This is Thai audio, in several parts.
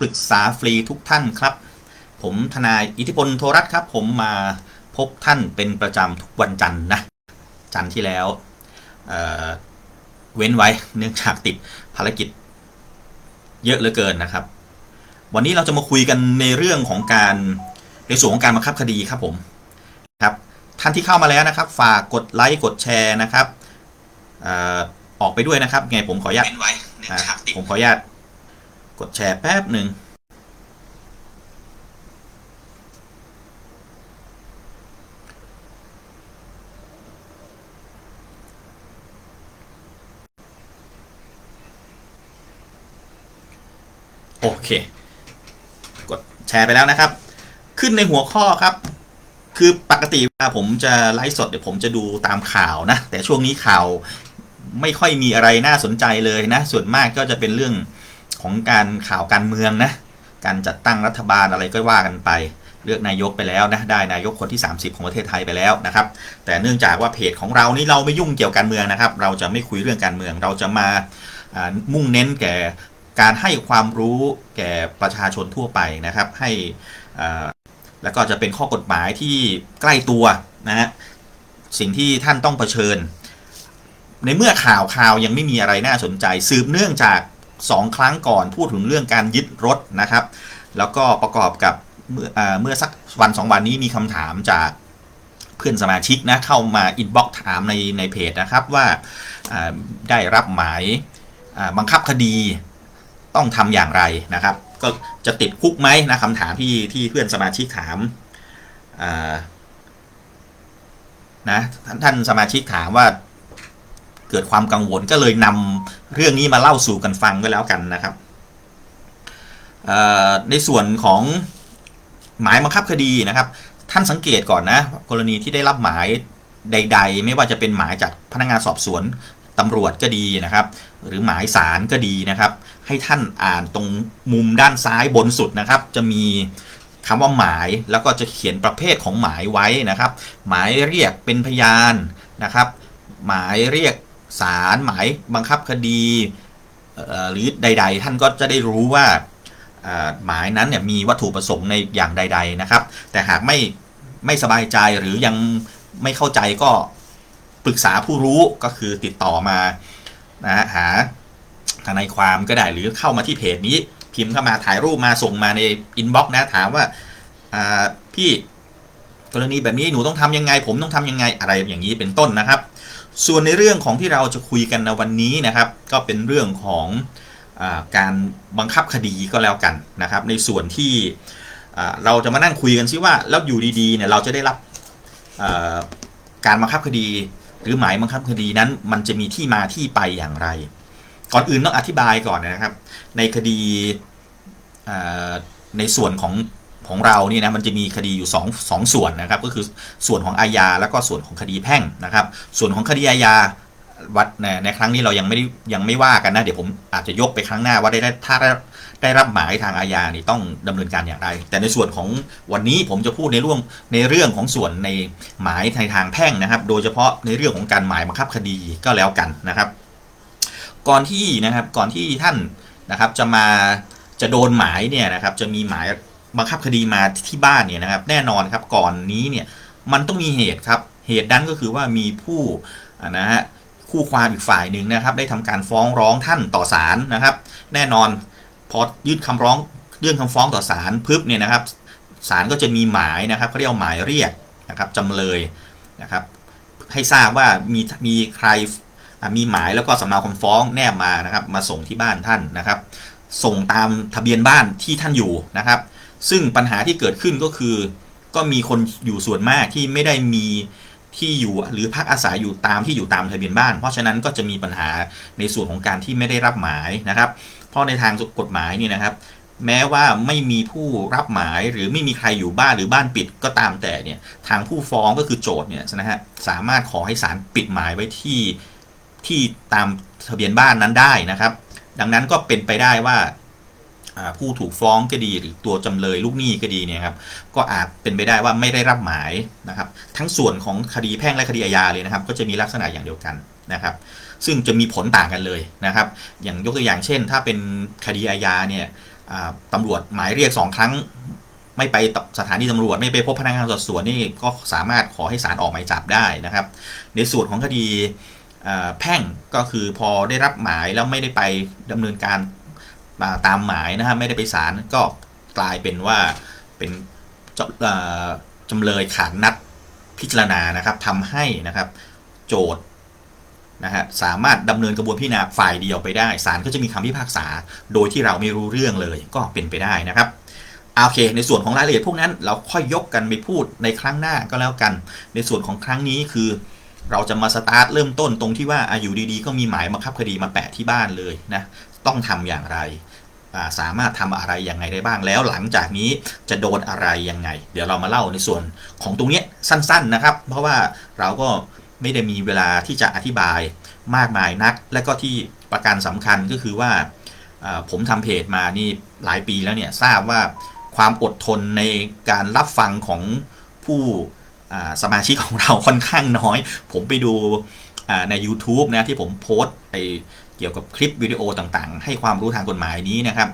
ปรึกษาฟรีทุกท่านครับ ผมทนายอิทธิพลโทรัตน์ครับ ผมมาพบท่านเป็นประจำทุกวันจันทร์นะ จันทร์ที่แล้วเอ่อเว้นไว้เนื่องจากติดภารกิจเยอะเหลือเกินนะครับ วันนี้เราจะมาคุยกันในเรื่องของการในส่วนของการบังคับคดีครับผมครับท่านที่เข้ามาแล้วนะครับ ฝากกดไลค์กดแชร์นะครับเอ่อออกไปด้วยนะครับ ไงผมขออนุญาตอ่าผมขออนุญาต กดแชร์แป๊บหนึ่งโอเค กดแชร์ไปแล้วนะครับ ขึ้นในหัวข้อครับ คือปกติเวลาผมจะไลฟ์สดเดี๋ยวผมจะดูตามข่าวนะ แต่ช่วงนี้ข่าวไม่ค่อยมีอะไรน่าสนใจเลยนะ ส่วนมากก็จะเป็นเรื่อง ของการข่าวการเมืองนะการจัดตั้งรัฐบาลอะไรก็ว่ากันไป เลือกนายกไปแล้วนะได้นายกคนที่ 30 ของประเทศไทยไปแล้วนะครับ แต่เนื่องจากว่าเพจของเรานี่เราไม่ยุ่งเกี่ยวกับการเมืองนะครับ เราจะไม่คุยเรื่องการเมือง เราจะมามุ่งเน้นแก่การให้ความรู้แก่ประชาชนทั่วไปนะครับ ให้แล้วก็จะเป็นข้อกฎหมายที่ใกล้ตัวนะฮะสิ่งที่ท่านต้องเผชิญ ในเมื่อข่าวข่าวยังไม่มีอะไรน่าสนใจ สืบเนื่องจาก 2 ครั้งก่อนพูดถึงเรื่องการยึดรถนะครับ แล้วก็ประกอบกับเมื่ออเมื่อสักวันสองวันนี้มีคำถามจากเพื่อนสมาชิกนะเข้ามาอินบ็อกถามในในเพจนะครับว่าได้รับหมายบังคับคดีต้องทำอย่างไรนะครับ ก็จะติดคุกไหมนะคำถามที่ที่เพื่อนสมาชิกถามนะท่านท่านสมาชิกถามว่า เกิดความกังวลก็เลยนำเรื่องนี้มาเล่าสู่กันฟังก็แล้วกันนะครับ ในส่วนของหมายบังคับคดีนะครับ ท่านสังเกตก่อนนะกรณีที่ได้รับหมายใด ๆ ไม่ว่าจะเป็นหมายจากพนักงานสอบสวนตำรวจก็ดีนะครับ หรือหมายสารก็ดีนะครับ ให้ท่านอ่านตรงมุมด้านซ้ายบนสุดนะครับ จะมีคำว่าหมายแล้วก็จะเขียนประเภทของหมายไว้นะครับ หมายเรียกเป็นพยานนะครับ หมายเรียก สารหมายบังคับคดีหรือใด ๆ ท่านก็จะได้รู้ว่าหมายนั้นเนี่ยมีวัตถุประสงค์ในอย่างใด ๆนะครับ แต่หากไม่ไม่สบายใจหรือยังไม่เข้าใจก็ปรึกษาผู้รู้ก็คือติดต่อมานะหาทนายความก็ได้หรือเข้ามาที่เพจนี้พิมพ์เข้ามาถ่ายรูปมาส่งมาในอินบ็อกซ์นะถามว่าอ่าพี่กรณีแบบนี้หนูต้องทำยังไง ผมต้องทำยังไงอะไรอย่างนี้เป็นต้นนะครับ ส่วนในเรื่องของที่เราจะคุยกันในวันนี้นะครับ ก็เป็นเรื่องของอการบังคับคดีก็แล้วกันนะครับ ในส่วนที่เราจะมานั่งคุยกันซิว่าแล้วอยู่ดีๆเนี่ยเราจะได้รับการบังคับคดี หรือหมายบังคับคดีนั้น มันจะมีที่มาที่ไปอย่างไร ก่อนอื่นต้องอธิบายก่อนนะครับ ในคดีในส่วนของ ของเราเนี่ยนะมันจะมีคดีอยู่สองสองส่วนนะครับก็คือส่วนของอาญาแล้วก็ส่วนของคดีแพ่งนะครับ ส่วนของคดีอาญาวัดในในครั้งนี้เรายังไม่ได้ยังไม่ว่ากันนะ เดี๋ยวผมอาจจะยกไปครั้งหน้าว่าได้ถ้าได้ได้รับหมายทางอาญานี่ต้องดำเนินการอย่างไร แต่ในส่วนของวันนี้ผมจะพูดในเรื่องในเรื่องของส่วนในหมายในทางแพ่งนะครับ โดยเฉพาะในเรื่องของการหมายบังคับคดีก็แล้วกันนะครับ ก่อนที่นะครับก่อนที่ท่านนะครับจะมาจะโดนหมายเนี่ยนะครับจะมีหมาย บังคับคดีมาที่บ้านเนี่ยนะครับ แน่นอนครับก่อนนี้เนี่ยมันต้องมีเหตุครับ เหตุนั้นก็คือว่ามีผู้นะฮะคู่ความอีกฝ่ายหนึ่งนะครับ ได้ทำการฟ้องร้องท่านต่อศาลนะครับ แน่นอนพอยื่นคำร้องยื่นคำฟ้องต่อศาลพึบเนี่ยนะครับศาลก็จะมีหมายนะครับเขาเรียกหมายเรียกนะครับจำเลยนะครับ ให้ทราบว่ามีมีใครมีหมายแล้วก็สำเนาคำฟ้องแนบมานะครับ มาส่งที่บ้านท่านนะครับ ส่งตามทะเบียนบ้านที่ท่านอยู่นะครับ ซึ่งปัญหาที่เกิดขึ้นก็คือ ก็มีคนอยู่ส่วนมากที่ไม่ได้มีที่อยู่หรือพักอาศัยอยู่ตามที่อยู่ตามทะเบียนบ้าน เพราะฉะนั้นก็จะมีปัญหาในส่วนของการที่ไม่ได้รับหมายนะครับ เพราะในทางกฎหมายนี่นะครับ แม้ว่าไม่มีผู้รับหมายหรือไม่มีใครอยู่บ้านหรือบ้านปิดก็ตามแต่เนี่ยทางผู้ฟ้องก็คือโจทย์เนี่ยนะฮะสามารถขอให้ศาลปิดหมายไว้ที่ที่ตามทะเบียนบ้านนั้นได้นะครับ ดังนั้นก็เป็นไปได้ว่าอ่า ผู้ถูกฟ้องก็ดีหรือตัวจำเลยลูกหนี้ก็ดีเนี่ยครับก็อาจเป็นไปได้ว่าไม่ได้รับหมายนะครับ ทั้งส่วนของคดีแพ่งและคดีอาญาเลยนะครับ ก็จะมีลักษณะอย่างเดียวกันนะครับ ซึ่งจะมีผลต่างกันเลยนะครับ อย่างยกตัวอย่างเช่น ถ้าเป็นคดีอาญาเนี่ยตำรวจหมายเรียกสองครั้งไม่ไปสถานีตำรวจไม่ไปพบพนักงานสอบสวนนี่ก็สามารถขอให้ศาลออกหมายจับได้นะครับ ในส่วนของคดีแพ่งก็คือพอได้รับหมายแล้วไม่ได้ไปดำเนินการ ตามหมายนะครับไม่ได้ไปศาลก็กลายเป็นว่าเป็นจำเลยขาดนัดพิจารณานะครับทำให้นะครับโจทย์นะฮะสามารถดำเนินกระบวนพิจารณาฝ่ายเดียวไปได้ศาลก็จะมีคำพิพากษา โดยที่เราไม่รู้เรื่องเลยก็เป็นไปได้นะครับโอเค ในส่วนของรายละเอียดพวกนั้นเราค่อยยกกันไปพูดในครั้งหน้าก็แล้วกัน ในส่วนของครั้งนี้คือ เราจะมาสตาร์ทเริ่มต้นตรงที่ว่าอายุดีๆ ก็มีหมายบังคับคดีมาแปะที่บ้านเลยนะต้องทำอย่างไร สามารถทำอะไรยังไงได้บ้างแล้วหลังจากนี้จะโดนอะไรยังไง เดี๋ยวเรามาเล่าในส่วนของตรงนี้สั้นๆนะครับ เพราะว่าเราก็ไม่ได้มีเวลาที่จะอธิบายมากมายนัก และก็ที่ประการสำคัญก็คือว่าผมทำเพจมานี่หลายปีแล้วเนี่ยทราบว่าความอดทนในการรับฟังของผู้สมาชิกของเราค่อนข้างน้อย ผมไปดูใน YouTube นะที่ผมโพสต์ไป เกี่ยวกับคลิปวิดีโอต่างๆ ให้ความรู้ทางกฎหมายนี้นะครับ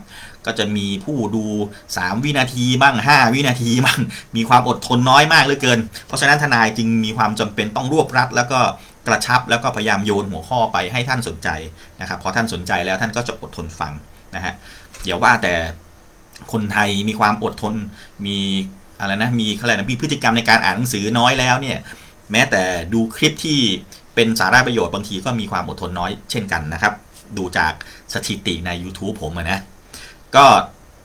ก็จะมีผู้ดู 3 วินาทีบ้าง 5 วินาทีบ้างมีความอดทนน้อยมากเหลือเกิน เพราะฉะนั้นทนายจึงมีความจำเป็นต้องรวบรัด แล้วก็กระชับแล้วก็พยายามโยนหัวข้อไปให้ท่านสนใจนะครับพอท่านสนใจแล้วท่านก็จะอดทนฟังนะฮะเดี๋ยวว่าแต่คนไทยมีความอดทนมีอะไรนะมีอะไรนะมีพฤติกรรมในการอ่านหนังสือน้อยแล้วเนี่ยแม้แต่ดูคลิปที่ เป็นสาระประโยชน์บางทีก็มีความอดทนน้อยเช่นกันนะครับ ดูจากสถิติใน YouTube ผมนะก็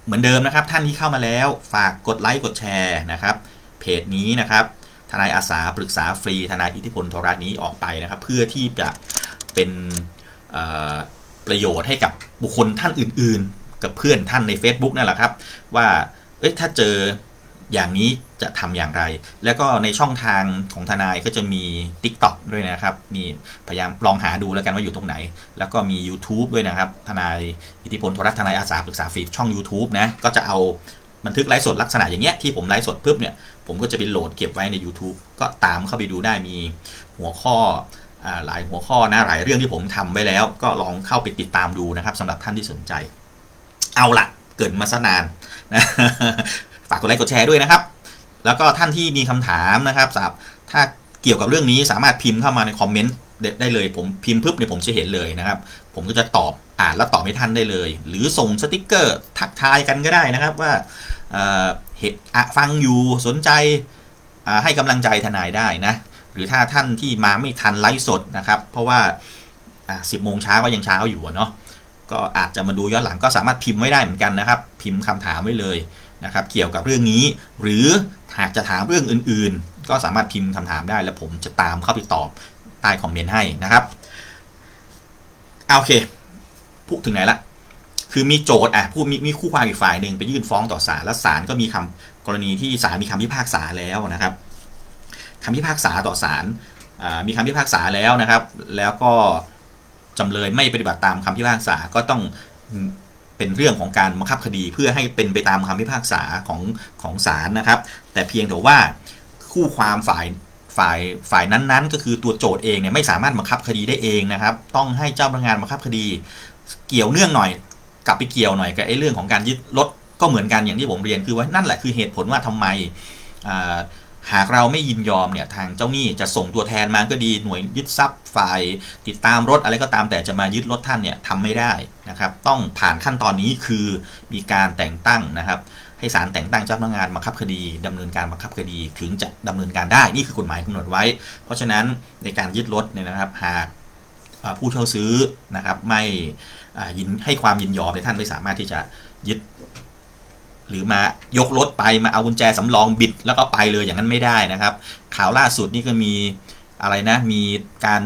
เหมือนเดิมนะครับ ท่านที่เข้ามาแล้วฝากกดไลค์กดแชร์นะครับ เพจนี้นะครับทนายอาสาปรึกษาฟรีทนายอิทธิพลโทรนี้ออกไปนะครับ เพื่อที่จะเป็นประโยชน์ให้กับบุคคลท่านอื่น ๆ กับเพื่อนท่านใน Facebook นั่นแหละครับ ว่าเอ้ยถ้าเจอ อย่างนี้จะทำอย่างไร แล้วก็ในช่องทางของทนายก็จะมี Tik t o อกด้วยนะครับ มีพยายามลองหาดูแล้วกันว่าอยู่ตรงไหน แล้วก็มี YouTube ด้วยนะครับ ทนายอิทธิพลโทรทัศน์ทนายอาสาปรึกษาฟีดช่อง YouTube นะ ก็จะเอาบันทึกไลฟ์สดลักษณะอย่างเงี้ยที่ผมไลฟ์สดปุ๊บเนี่ย ผมก็จะไปโหลดเก็บไว้ใน YouTube ก็ตามเข้าไปดูได้มีหัวข้อหลายหัวข้อนะหลายเรื่องที่ผมทำไว้แล้ว ก็ลองเข้าไปติดตามดูนะครับสำหรับท่านที่สนใจ เอาละเกิดมาซะนานนะ ฝากกดไลค์กดแชร์ด้วยนะครับ แล้วก็ท่านที่มีคำถามนะครับถ้าเกี่ยวกับเรื่องนี้สามารถพิมพ์เข้ามาในคอมเมนต์ได้เลย ผมพิมพ์ปุ๊บเนี่ยผมจะเห็นเลยนะครับ ผมก็จะตอบอ่านแล้วตอบให้ท่านได้เลย หรือส่งสติกเกอร์ทักทายกันก็ได้นะครับว่าเหตุฟังอยู่สนใจให้กำลังใจทนายได้นะ หรือถ้าท่านที่มาไม่ทันไลฟ์สดนะครับ เพราะว่าสิบโมงเช้าก็ยังเช้าอยู่เนาะก็อาจจะมาดูย้อนหลังก็สามารถพิมพ์ไว้ได้เหมือนกันนะครับ พิมพ์คำถามไว้เลย นะครับเกี่ยวกับเรื่องนี้ หรือหากจะถามเรื่องอื่น ๆ ก็สามารถพิมพ์คำถามได้ แล้วผมจะตามเข้าไปตอบใต้คอมเมนต์ให้นะครับโอเคพูดถึงไหนละคือมีโจทย์อะผู้มีมีคู่ความอีกฝ่ายหนึ่งไปยื่นฟ้องต่อศาลแล้วศาลก็มีคำกรณีที่ศาลมีคำพิพากษาแล้วนะครับคำพิพากษาต่อศาลมีคำพิพากษาแล้วนะครับ แล้วก็จำเลยไม่ปฏิบัติตามคำพิพากษาก็ต้อง เป็นเรื่องของการบังคับคดีเพื่อให้เป็นไปตามคำพิพากษาของของศาลนะครับ แต่เพียงแต่ว่าคู่ความฝ่ายฝ่ายฝ่ายนั้นๆ ก็คือตัวโจทย์เองเนี่ยไม่สามารถบังคับคดีได้เองนะครับ ต้องให้เจ้าพนักงานบังคับคดี เกี่ยวเนื่องหน่อยกลับไปเกี่ยวหน่อยกับไอ้เรื่องของการยึดรถก็เหมือนกันอย่างที่ผมเรียนคือว่านั่นแหละคือเหตุผลว่าทำไม หากเราไม่ยินยอมเนี่ยทางเจ้าหนี้จะส่งตัวแทนมาก็ดีหน่วยยึดทรัพย์ฝ่าย ติดตามรถอะไรก็ตามแต่จะมายึดรถท่านเนี่ยทำไม่ได้นะครับต้องผ่านขั้นตอนนี้คือมีการแต่งตั้งนะครับ ให้ศาลแต่งตั้งเจ้าพนักงานบังคับคดีดำเนินการบังคับคดีถึงจะดำเนินการได้นี่คือกฎหมายกำหนดไว้ เพราะฉะนั้นในการยึดรถเนี่ยนะครับหากผู้เช่าซื้อนะครับไม่ยินให้ความยินยอมในท่านไม่สามารถที่จะยึด หรือมายกรถไปมาเอากุญแจสำรองบิดแล้วก็ไปเลยอย่างนั้นไม่ได้นะครับ ข่าวล่าสุดนี่ก็มีอะไรนะ มีการ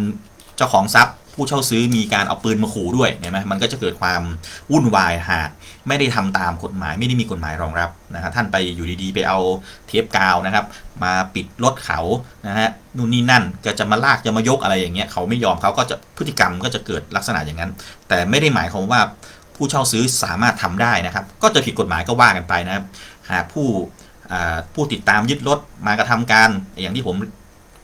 เจ้าของทรัพย์ ผู้เช่าซื้อมีการเอาปืนมาขู่ด้วยเห็นไหมมันก็จะเกิดความวุ่นวายหากไม่ได้ทำตามกฎหมายไม่ได้มีกฎหมายรองรับนะครับท่านไปอยู่ดีๆ ไปเอาเทปกาวนะครับ มาปิดรถเขานะฮะนู่นนี่นั่นก็จะมาลากจะมายกอะไรอย่างเงี้ยเขาไม่ยอมเขาก็จะพฤติกรรมก็จะเกิดลักษณะอย่างนั้น แต่ไม่ได้หมายความว่า ผู้เช่าซื้อสามารถทำได้นะครับ ก็จะผิดกฎหมายก็ว่ากันไปนะครับหากผู้ผู้ติดตามยึดรถมากระทำการ อย่างที่ผม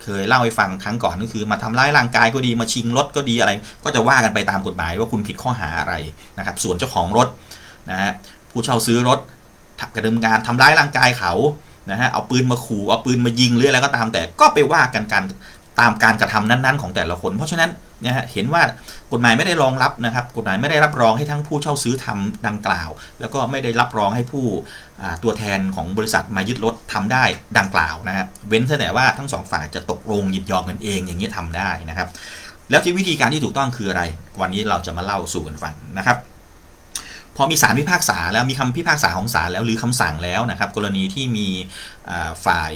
เคยเล่าให้ฟังครั้งก่อนก็คือ มาทำร้ายร่างกายก็ดีมาชิงรถก็ดีอะไร ก็จะว่ากันไปตามกฎหมายว่าคุณผิดข้อหาอะไรนะครับ ส่วนเจ้าของรถนะฮะผู้เช่าซื้อรถกระทำการทำร้ายร่างกายเขานะฮะเอาปืนมาขู่เอาปืนมายิงหรืออะไรก็ตามแต่ก็ไปว่ากันการตามการกระทำนั้น ๆ ของแต่ละคน เพราะฉะนั้น นะฮะเห็นว่ากฎหมายไม่ได้รองรับนะครับ กฎหมายไม่ได้รับรองให้ทั้งผู้เช่าซื้อทำดังกล่าว แล้วก็ไม่ได้รับรองให้ผู้ตัวแทนของบริษัทมายึดรถทำได้ดังกล่าวนะฮะเว้นแต่ว่าทั้งสองฝ่ายจะตกลงยินยอมกันเองอย่างนี้ทำได้นะครับ แล้วที่วิธีการที่ถูกต้องคืออะไร วันนี้เราจะมาเล่าสู่กันฟังนะครับพอมีสารพิพากษาแล้วมีคำพิพากษาของศาลแล้วหรือคำสั่งแล้วนะครับ กรณีที่มีฝ่าย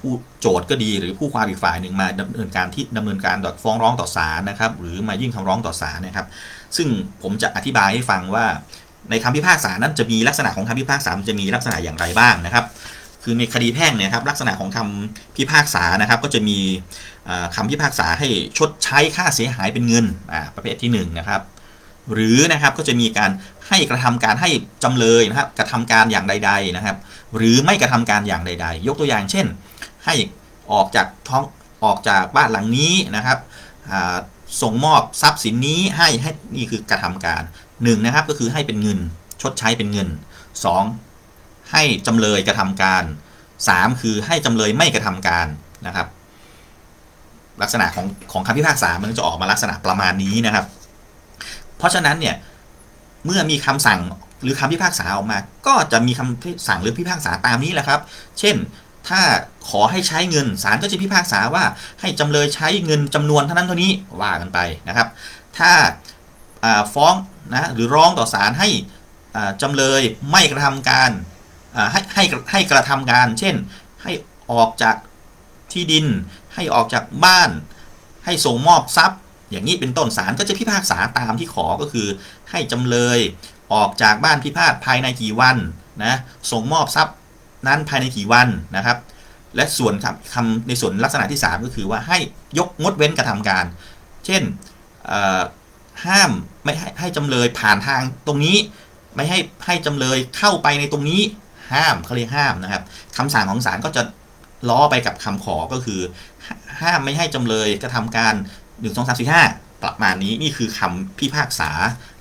ผู้โจทย์ก็ดีหรือผู้ความอีกฝ่ายหนึ่งมาดำเนินการที่ดำเนินการฟ้องร้องต่อศาลนะครับ หรือมายื่นคำร้องต่อศาลนะครับ ซึ่งผมจะอธิบายให้ฟังว่า ในคำพิพากษานั้นจะมีลักษณะของคำพิพากษาจะมีลักษณะอย่างไรบ้างนะครับ คือในคดีแพ่งเนี่ยครับลักษณะของคำพิพากษานะครับ ก็จะมีคำพิพากษาให้ชดใช้ค่าเสียหายเป็นเงินประเภทที่1นนะครับหรือนะครับก็จะมีการให้กระทำการให้จำเลยนะครับกระทำการอย่างใด ๆนะครับ หรือไม่กระทำการอย่างใด ๆ ยกตัวอย่างเช่น ให้ออกจากท้องออกจากบ้านหลังนี้นะครับส่งมอบทรัพย์สินนี้ให้ให้นี่คือกระทำการ1นนะครับก็คือให้เป็นเงินชดใช้เป็นเงิน 2 ให้จำเลยกระทำการ 3 คือให้จำเลยไม่กระทำการนะครับ ลักษณะของของคำพิพากษามันจะออกมาลักษณะประมาณนี้นะครับ เพราะฉะนั้นเนี่ยเมื่อมีคำสั่งหรือคำพิพากษาออกมา ก็จะมีคำสั่งหรือพิพากษาตามนี้แหละครับ เช่น ถ้าขอให้ใช้เงินศาลก็จะพิพากษาว่าให้จำเลยใช้เงินจำนวนเท่านั้นเท่านี้ว่ากันไปนะครับ ถ้าฟ้องนะหรือร้องต่อศาลให้จำเลยไม่กระทำการให้ให้ให้กระทำการ เช่น ให้ออกจากที่ดิน ให้ออกจากบ้าน ให้ส่งมอบทรัพย์ อย่างนี้เป็นต้นศาลก็จะพิพากษาตามที่ขอก็คือ ให้จำเลยออกจากบ้านพิพาทภายในกี่วันนะส่งมอบทรัพย์ นั้นภายในกี่วันนะครับ และส่วนคำในส่วนลักษณะที่ 3 ก็คือว่าให้ยกงดเว้นกระทำการ เช่นห้ามไม่ให้ให้จำเลยผ่านทางตรงนี้ ไม่ให้ให้จำเลยเข้าไปในตรงนี้ห้ามเขาเรียกห้ามนะครับคำสั่งของศาลก็จะล้อไปกับคำขอก็คือ ห้ามไม่ให้จำเลยกระทำการ1 2 3 4 5ประมาณนี้นี่คือคำพิพากษา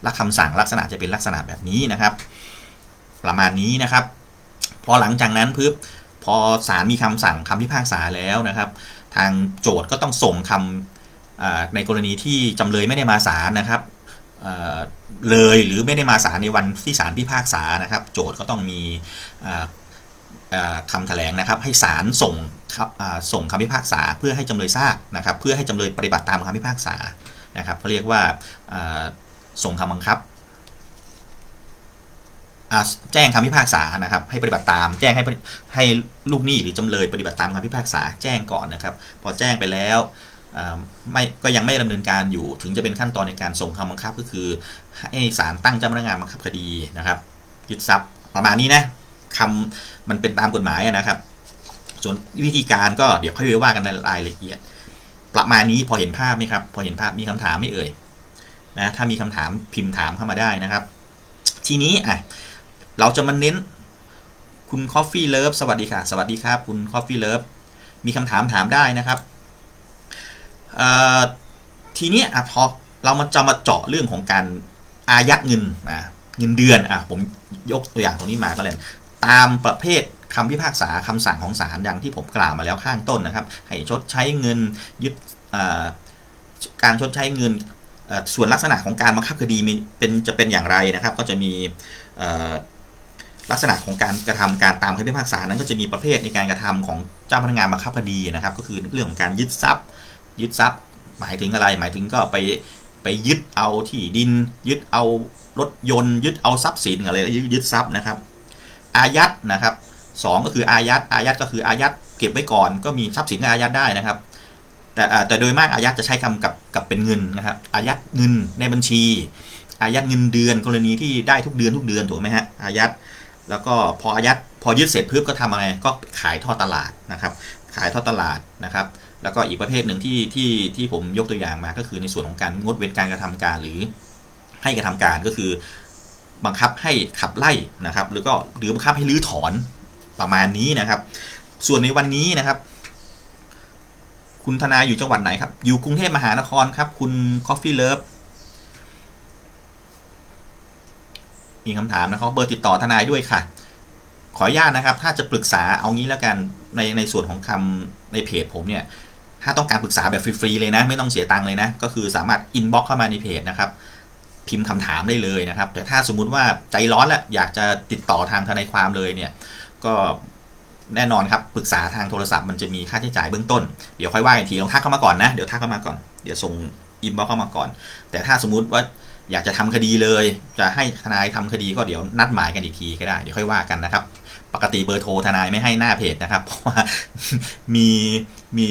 และคำสั่งลักษณะจะเป็นลักษณะแบบนี้นะครับ ประมาณนี้นะครับ พอหลังจากนั้นปึ๊บพอศาลมีคำสั่งคำพิพากษาแล้วนะครับ ทางโจทย์ก็ต้องส่งคำในกรณีที่จำเลยไม่ได้มาศาลนะครับเลยหรือไม่ได้มาศาลในวันที่ศาลพิพากษานะครับ โจทย์ก็ต้องมีคำแถลงนะครับ ให้ศาลส่งส่งคำพิพากษาเพื่อให้จำเลยทราบนะครับ เพื่อให้จำเลยปฏิบัติตามคำพิพากษานะครับเขาเรียกว่าส่งคำบังคับ แจ้งคำพิพากษานะครับให้ปฏิบัติตาม แจ้งให้ให้ลูกหนี้หรือจำเลยปฏิบัติตามคำพิพากษาแจ้งก่อนนะครับ พอแจ้งไปแล้วไม่ก็ยังไม่ดำเนินการอยู่ถึงจะเป็นขั้นตอนในการส่งคำบังคับก็คือ ให้ศาลตั้งเจ้าพนักงานบังคับคดีนะครับยึดทรัพย์ประมาณนี้นะคำมันเป็นตามกฎหมายนะครับ ส่วนวิธีการก็เดี๋ยวค่อยว่ากันในรายละเอียด ประมาณนี้พอเห็นภาพไหมครับ พอเห็นภาพมีคำถามไม่เอ่ยนะถ้ามีคำถามพิมพ์ถามเข้ามาได้นะครับ ทีนี้อะ เราจะมาเน้น คุณ Coffee Love สวัสดีค่ะ สวัสดีครับคุณ Coffee Love มีคำถามถามได้นะครับทีนี้อะพอเรามาจะมาเจาะเรื่องของการอายัดเงินอะเงินเดือนอะผมยกตัวอย่างตรงนี้มาก็เลยตามประเภทคำพิพากษาคำสั่งของศาลอย่างที่ผมกล่าวมาแล้วข้างต้นนะครับ ให้ชดใช้เงินยึดการชดใช้เงินส่วนลักษณะของการบังคับคดีเป็นจะเป็นอย่างไรนะครับ ก็จะมี ลักษณะของการกระทำการตามคำพิพากษานั้นก็จะมีประเภทในการกระทำของเจ้าพนักงานบังคับคดีนะครับ ก็คือเรื่องของการยึดทรัพย์ ยึดทรัพย์ หมายถึงอะไร หมายถึงก็ไปไปยึดเอาที่ดิน ยึดเอารถยนต์ ยึดเอาทรัพย์สินอะไรยึดทรัพย์นะครับ อายัดนะครับสก็คืออายัดอายัดก็คืออายัดเก็บไว้ก่อน ก็มีทรัพย์สินอายัดได้นะครับ แต่แต่โดยมากอายัดจะใช้คำกับกับเป็นเงินนะครับ อายัดเงินในบัญชี อายัดเงินเดือนกรณีที่ได้ทุกเดือนทุกเดือนถูกไหมฮะอายัด แล้วก็พออายัดพอยึดเสร็จเพิ่ก็ทำอะไรก็ขายทอดตลาดนะครับ ขายทอดตลาดนะครับ แล้วก็อีกประเภทหนึ่งที่ที่ที่ผมยกตัวอย่างมาก็คือในส่วนของการงดเว้นการกระทำการหรือให้กระทำการก็คือ บังคับให้ขับไล่นะครับ หรือก็หรือบังคับให้รื้อถอนประมาณนี้นะครับ ส่วนในวันนี้นะครับ คุณธนาอยู่จังหวัดไหนครับ อยู่กรุงเทพมหานครครับ คุณ Coffee Love มีคำถามนะครับเบอร์ติดต่อทนายด้วยค่ะ ขออนุญาตนะครับ ถ้าจะปรึกษาเอางี้แล้วกันในในส่วนของคำในเพจผมเนี่ยถ้าต้องการปรึกษาแบบฟรีๆเลยนะ ไม่ต้องเสียตังค์เลยนะ ก็คือสามารถอินบ็อกเข้ามาในเพจนะครับ พิมพ์คำถามได้เลยนะครับ แต่ถ้าสมมุติว่าใจร้อนแล้วอยากจะติดต่อทางทนายความเลยเนี่ย ก็แน่นอนครับปรึกษาทางโทรศัพท์มันจะมีค่าใช้จ่ายเบื้องต้น เดี๋ยวค่อยว่ากันทีลองทักเข้ามาก่อนนะ เดี๋ยวทักเข้ามาก่อน เดี๋ยวส่งอินบ็อกเข้ามาก่อน แต่ถ้าสมมุติว่า อยากจะทำคดีเลย จะให้ทนายทำคดีก็เดี๋ยวนัดหมายกันอีกทีก็ได้ เดี๋ยวค่อยว่ากันนะครับ ปกติเบอร์โทรทนายไม่ให้หน้าเพจนะครับ เพราะว่ามีมี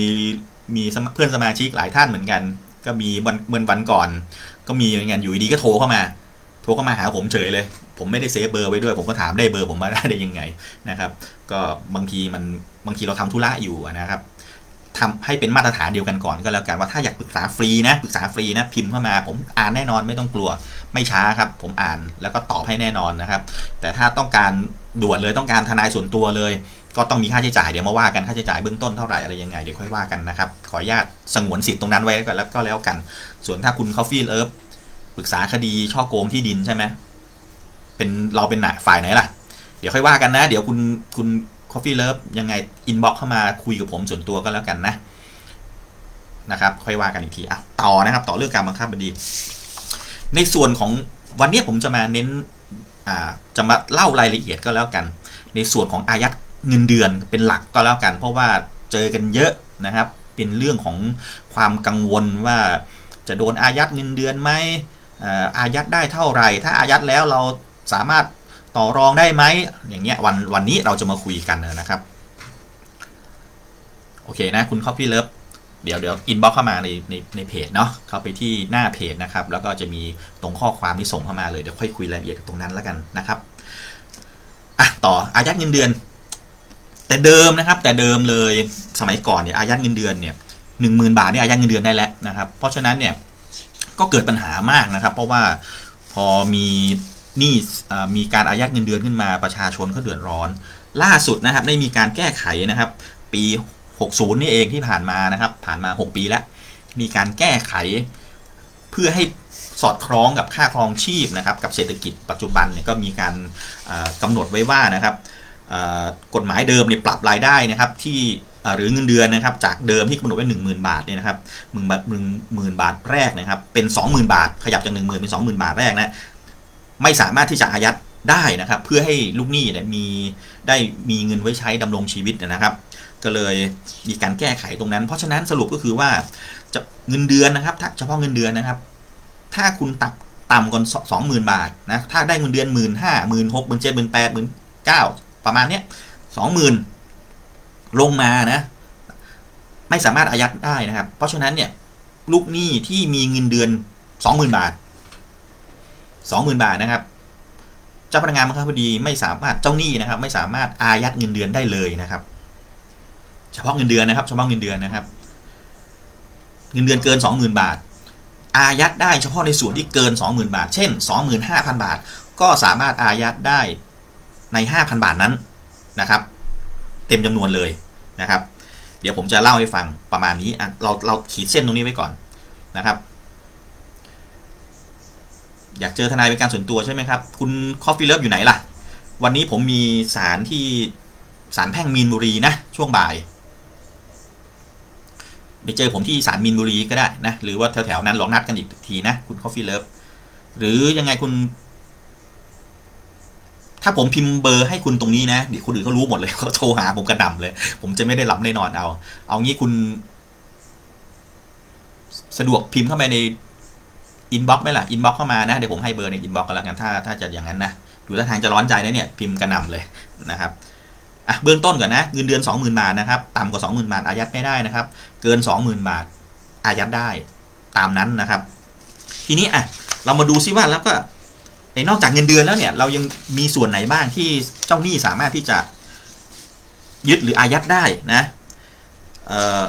มีเพื่อนสมาชิกหลายท่านเหมือนกัน ก็มีวันเมื่อวันก่อน ก็มีเหมือนกันอยู่ดีก็โทรเข้ามา โทรเข้ามาหาผมเฉยเลย ผมไม่ได้เซฟเบอร์ไว้ด้วย ผมก็ถามได้เบอร์ผมมาได้ได้ยังไงนะครับ ก็บางทีมันบางทีเราทำธุระอยู่นะครับ ทำให้เป็นมาตรฐานเดียวกันก่อนก็แล้วกันว่าถ้าอยากปรึกษาฟรีนะปรึกษาฟรีนะพิมพ์เข้ามา ผมอ่านแน่นอนไม่ต้องกลัวไม่ช้าครับ ผมอ่านแล้วก็ตอบให้แน่นอนนะครับ แต่ถ้าต้องการด่วนเลยต้องการทนายส่วนตัวเลย ก็ต้องมีค่าใช้จ่ายเดี๋ยวมาว่ากันค่าใช้จ่ายเบื้องต้นเท่าไหร่อะไรยังไงเดี๋ยวค่อยว่ากันนะครับขออนุญาตสงวนสิทธิ์ตรงนั้นไว้ก่อนแล้วก็แล้วกัน ส่วนถ้าคุณ Coffee l o v e ปรึกษาคดีช่อโกงที่ดินใช่ไหมเป็นเราเป็นไหนฝ่ายไหนล่ะ เดี๋ยวค่อยว่ากันนะ เดี๋ยวคุณคุณ Coffee Love ยังไงอินบ็อกเข้ามาคุยกับผมส่วนตัวก็แล้วกันนะนะครับค่อยว่ากันอีกทีอะต่อนะครับ ต่อเรื่องการบังคับคดี ในส่วนของวันนี้ผมจะมาเน้นอ่าจะมาเล่ารายละเอียดก็แล้วกัน ในส่วนของอายัดเงินเดือนเป็นหลักก็แล้วกัน เพราะว่าเจอกันเยอะนะครับ เป็นเรื่องของความกังวลว่าจะโดนอายัดเงินเดือนไหมอายัดได้เท่าไหร่ ถ้าอายัดแล้วเราสามารถ ต่อรองได้ไหมอย่างเงี้ยวันวันนี้เราจะมาคุยกันนะครับ โอเคนะคุณคอปปี้เลิฟเดี๋ยวเดี๋ยวอินบ็อกเข้ามาในในในเพจเนาะเข้าไปที่หน้าเพจนะครับ แล้วก็จะมีตรงข้อความที่ส่งเข้ามาเลยเดี๋ยวค่อยคุยรายละเอียดตรงนั้นแล้วกันนะครับอะต่ออายัดเงินเดือน แต่เดิมนะครับ แต่เดิมเลยสมัยก่อนเนี่ยอายัดเงินเดือนเนี่ยหนึ่งหมื่นบาทเนี่ยอายัดเงินเดือนได้แล้วนะครับ เพราะฉะนั้นเนี่ยก็เกิดปัญหามากนะครับ เพราะว่าพอมี นี้มีการอายัดเงินเดือนขึ้นมาประชาชนก็เดือดร้อน ล่าสุดนะครับได้มีการแก้ไขนะครับ ปี 60 นี่เองที่ผ่านมานะครับ ผ่านมา 6 ปีแล้ว มีการแก้ไข เพื่อให้สอดคล้องกับค่าครองชีพนะครับ กับเศรษฐกิจปัจจุบันเนี่ยก็มีการกำหนดไว้ว่านะครับกฎหมายเดิมเนี่ยปรับรายได้นะครับที่หรือเงินเดือนนะครับจากเดิมที่กำหนดไว้หนึ่งหมื่นบาทเนี่ยนะครับหมื่นบาทหนึ่งหมื่นบาทแรกนะครับเป็นสองหมื่นบาท ขยับจากหนึ่งหมื่นเป็นสองหมื่นบาทแรกนะ ไม่สามารถที่จะอายัดได้นะครับ เพื่อให้ลูกหนี้เนี่ยมีได้มีเงินไว้ใช้ดำรงชีวิตนะครับ ก็เลยมีการแก้ไขตรงนั้น เพราะฉะนั้นสรุปก็คือว่าจะเงินเดือนนะครับเฉพาะเงินเดือนนะครับ ถ้าคุณตับต่ำกว่าสองหมื่นบาทนะถ้าได้เงินเดือนหมื่นห้าหมื่นหกหมื่นเจ็ดหมื่นแปดหมื่นเก้าประมาณเนี้ยสองหมื่นลงมานะ ไม่สามารถอายัดได้นะครับ เพราะฉะนั้นเนี่ยลูกหนี้ที่มีเงินเดือนสองหมื่นบาท สองหมื่นบาทนะครับ เจ้าพนักงานบังคับคดีไม่สามารถเจ้าหนี้นะครับ ไม่สามารถอายัดเงินเดือนได้เลยนะครับ เฉพาะเงินเดือนนะครับ เฉพาะเงินเดือนนะครับ เงินเดือนเกินสองหมื่นบาท อายัดได้เฉพาะในส่วนที่เกินสองหมื่นบาท เช่นสองหมื่นห้าพันบาท ก็สามารถอายัดได้ในห้าพันบาทนั้นนะครับ เต็มจำนวนเลยนะครับ เดี๋ยวผมจะเล่าให้ฟังประมาณนี้เราเราขีดเส้นตรงนี้ไว้ก่อนนะครับ อยากเจอทนายเป็นการส่วนตัวใช่ไหมครับ คุณคอฟฟี่เลิฟอยู่ไหนล่ะ วันนี้ผมมีสารที่สารแพ่งมีนบุรีนะ ช่วงบ่ายไปเจอผมที่สารมีนบุรีก็ได้นะ หรือว่าแถวๆนั้นลองนัดกันอีกทีนะ คุณคอฟฟี่เลิฟหรือยังไงคุณ ถ้าผมพิมพ์เบอร์ให้คุณตรงนี้นะเดี๋ยวคนอื่นเขารู้หมดเลยเขาโทรหาผมกระดำเลย ผมจะไม่ได้หลับได้นอนเอา เอางี้คุณ สะดวกพิมพ์เข้าไปใน อินบ็อกซ์ไหมล่ะอินบ็อกซ์เข้ามานะ เดี๋ยวผมให้เบอร์ในอินบ็อกซ์กันแล้วกันถ้าถ้าจะอย่างนั้นนะดูท่าทางจะร้อนใจนะเนี่ยพิมพ์กระนำเลยนะครับอะเบื้องต้นก่อนนะเงินเดือน 20,000 บาทนะครับต่ำกว่า 20,000 บาทอายัดไม่ได้นะครับ เกิน 20,000 บาทอายัดได้ตามนั้นนะครับ ทีนี้อะเรามาดูซิว่าแล้วก็ไอ้นอกจากเงินเดือนแล้วเนี่ย เรายังมีส่วนไหนบ้างที่เจ้าหนี้สามารถที่จะยึดหรืออายัดได้นะเอ่อ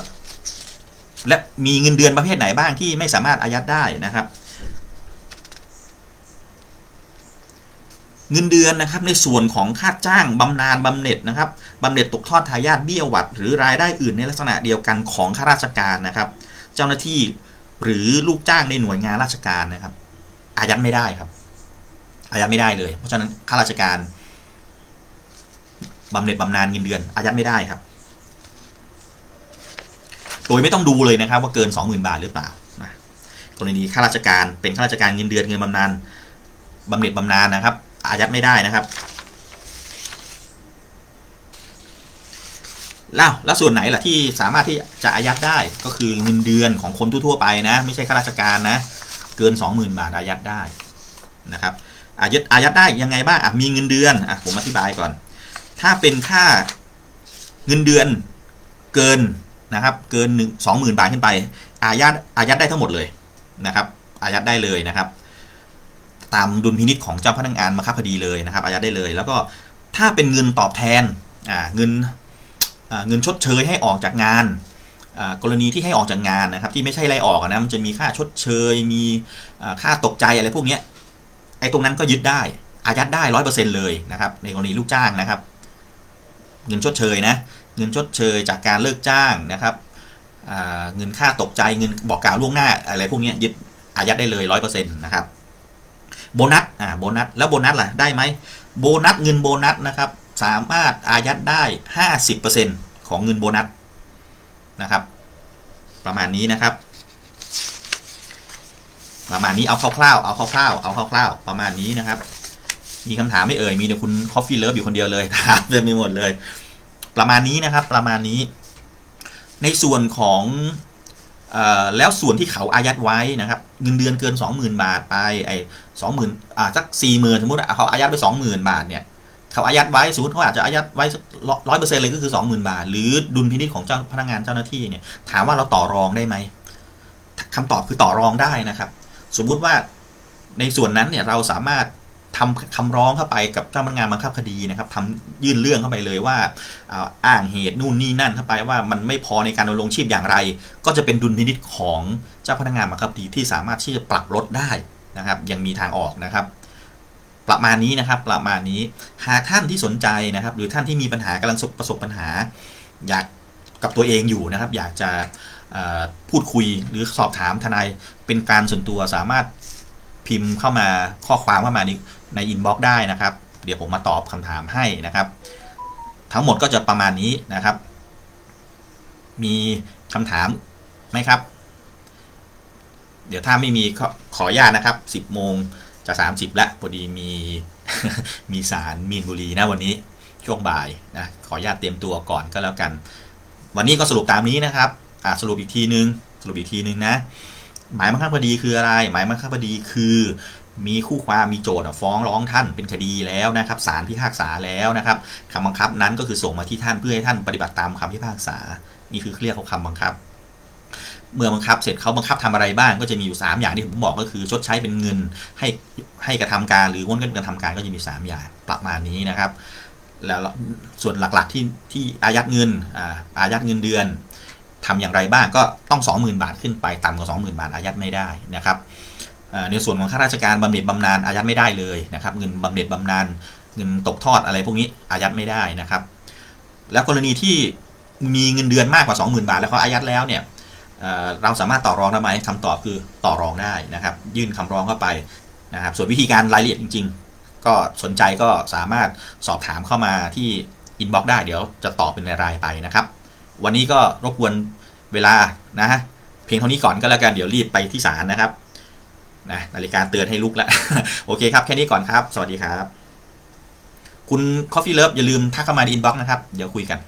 และมีเงินเดือนประเภทไหนบ้างที่ไม่สามารถอายัดได้นะครับ เงินเดือนนะครับในส่วนของค่าจ้างบำนาญบำเหน็จนะครับบำเหน็จตกทอดทายาทเบี้ยหวัด หรือรายได้อื่นในลักษณะเดียวกันของข้าราชการนะครับ เจ้าหน้าที่หรือลูกจ้างในหน่วยงานราชการนะครับอายัดไม่ได้ครับ อายัดไม่ได้เลย เพราะฉะนั้นข้าราชการบำเหน็จบำนาญเงินเดือน อายัดไม่ได้ครับ โดยไม่ต้องดูเลยนะครับ ว่าเกิน 20,000 บาทหรือเปล่านะกรณีข้าราชการเป็นข้าราชการเงินเดือนเงินบำนาญบำเหน็จบำนาญนะครับ อายัดไม่ได้นะครับแล้วแล้วส่วนไหนล่ะที่สามารถที่จะอายัดได้ก็คือเงินเดือนของคนทั่วไปนะ ไม่ใช่ข้าราชการนะ เกิน 20,000 บาทอายัดได้นะครับอายัดอายัดได้ยังไงบ้างอะมีเงินเดือนอะผมอธิบายก่อน ถ้าเป็นค่าเงินเดือนเกินนะครับ เกินหนึ่งสองหมื่นบาทขึ้นไป อายัดอายัดได้ทั้งหมดเลยนะครับ อายัดได้เลยนะครับ ตามดุลพินิจของเจ้าพนักงานบังคับคดีเลยนะครับอายัดได้เลย แล้วก็ถ้าเป็นเงินตอบแทนอ่าเงินอ่าเงินชดเชยให้ออกจากงานอ่ากรณีที่ให้ออกจากงานนะครับที่ไม่ใช่ไล่ออกนะมันจะมีค่าชดเชย มีอ่าค่าตกใจอะไรพวกเนี้ยไอ้ตรงนั้นก็ยึดได้อายัดได้ร้อยเปอร์เซ็นเลยนะครับในกรณีลูกจ้างนะครับ เงินชดเชยนะเงินชดเชยจากการเลิกจ้างนะครับเงินค่าตกใจเงินบอกกล่าวล่วงหน้าอะไรพวกนี้ยึดอายัดได้เลยร้อยเปอร์เซ็นต์นะครับ โบนัสอ่าโบนัสแล้วโบนัสล่ะได้ไหมโบนัสเงินโบนัสนะครับสามารถอายัดได้ห้าสิบเปอร์เซ็นของเงินโบนัสนะครับ ประมาณนี้นะครับ ประมาณนี้เอาคร่าวๆเอาคร่าวๆเอาคร่าวๆประมาณนี้นะครับ มีคำถามไม่เอ่ยมีแต่คุณคอฟฟี่เลิฟอยู่คนเดียวเลยถามเต็มไปหมดเลย ประมาณนี้นะครับ ประมาณนี้ ในส่วนของ แล้วส่วนที่เขาอายัดไว้นะครับเงินเดือนเกิน 20,000 บาทไปไอ้สองหมื่นอ่าสักสี่หมื่นสมมติเขาอายัดไปสองหมื่นบาทเนี่ยเขาอายัดไว้สมมติเขาอาจจะอายัดไว้ร้อยเปอร์เซ็นต์เลยก็คือสองหมื่นบาท หรือดุลพินิจของเจ้าพนักงานเจ้าหน้าที่เนี่ยถามว่าเราต่อรองได้ไหมคำตอบคือต่อรองได้นะครับ สมมุติว่าในส่วนนั้นเนี่ยเราสามารถ ทำคำร้องเข้าไปกับเจ้าพนักงานบังคับคดีนะครับทำยื่นเรื่องเข้าไปเลยว่าอ่าอ้างเหตุนู่นนี่นั่นเข้าไปว่ามันไม่พอในการดำรงชีพอย่างไร ก็จะเป็นดุลพินิจของเจ้าพนักงานบังคับคดีที่สามารถที่จะปรับลดได้นะครับ ยังมีทางออกนะครับ ประมาณนี้นะครับประมาณนี้หากท่านที่สนใจนะครับ หรือท่านที่มีปัญหากำลังประสบปัญหา อยากกับตัวเองอยู่นะครับ อยากจะพูดคุยหรือสอบถามทนายเป็นการส่วนตัวสามารถพิมพ์เข้ามาข้อความเข้ามาใน ในอินบ็อกซ์ได้นะครับ เดี๋ยวผมมาตอบคำถามให้นะครับ ทั้งหมดก็จะประมาณนี้นะครับ มีคำถามไหมครับ เดี๋ยวถ้าไม่มีขอขออนุญาตนะครับ 10โมงจะ30แล้วพอดีมีมีสารมีนบุรีนะวันนี้ช่วงบ่ายนะขออนุญาตเตรียมตัวก่อนก็แล้วกัน วันนี้ก็สรุปตามนี้นะครับอ่าสรุปอีกทีนึง สรุปอีกทีนึงนะ หมายบังคับคดีคืออะไร หมายบังคับคดีคือ มีคู่ความมีโจทย์ฟ้องร้องท่านเป็นคดีแล้วนะครับศาลพิพากษาแล้วนะครับคำบังคับนั้นก็คือส่งมาที่ท่านเพื่อให้ท่านปฏิบัติตามคำพิพากษา นี่คือเรียกเขาคำบังคับ เมื่อบังคับเสร็จเขาบังคับทำอะไรบ้างก็จะมีอยู่ 3 อย่างที่ผมบอกก็คือชดใช้เป็นเงินให้ให้กระทำการหรือว่นเงินกระทำการก็จะมี 3 อย่างประมาณนี้นะครับแล้วส่วนหลักๆที่ที่อายัดเงินอ่าอายัดเงินเดือนทำอย่างไรบ้างก็ต้อง 20,000 บาทขึ้นไปต่ำกว่า 20,000 บาทอายัดไม่ได้นะครับ ในส่วนของข้าราชการบำเหน็จบำนาญอายัดไม่ได้เลยนะครับเงินบำเหน็จบำนาญเงินตกทอดอะไรพวกนี้อายัดไม่ได้นะครับ แล้วกรณีที่มีเงินเดือนมากกว่า 20,000 บาท แล้วเขาอายัดแล้วเนี่ยเราสามารถต่อรองได้ไหมคำตอบคือต่อรองได้นะครับ ยื่นคำร้องเข้าไปนะครับส่วนวิธีการรายละเอียดจริง ๆ ก็สนใจก็สามารถสอบถามเข้ามาที่อินบ็อกซ์ได้เดี๋ยวจะตอบเป็นรายๆไปนะครับ วันนี้ก็รบกวนเวลานะฮะเพียงเท่านี้ก่อนก็แล้วกันเดี๋ยวรีบไปที่ศาลนะครับ นะนาฬิกาเตือนให้ลุกแล้ว โอเคครับ แค่นี้ก่อนครับ สวัสดีครับ คุณ Coffee Love อย่าลืมทักเข้ามาในอินบ็อกซ์นะครับ เดี๋ยวคุยกัน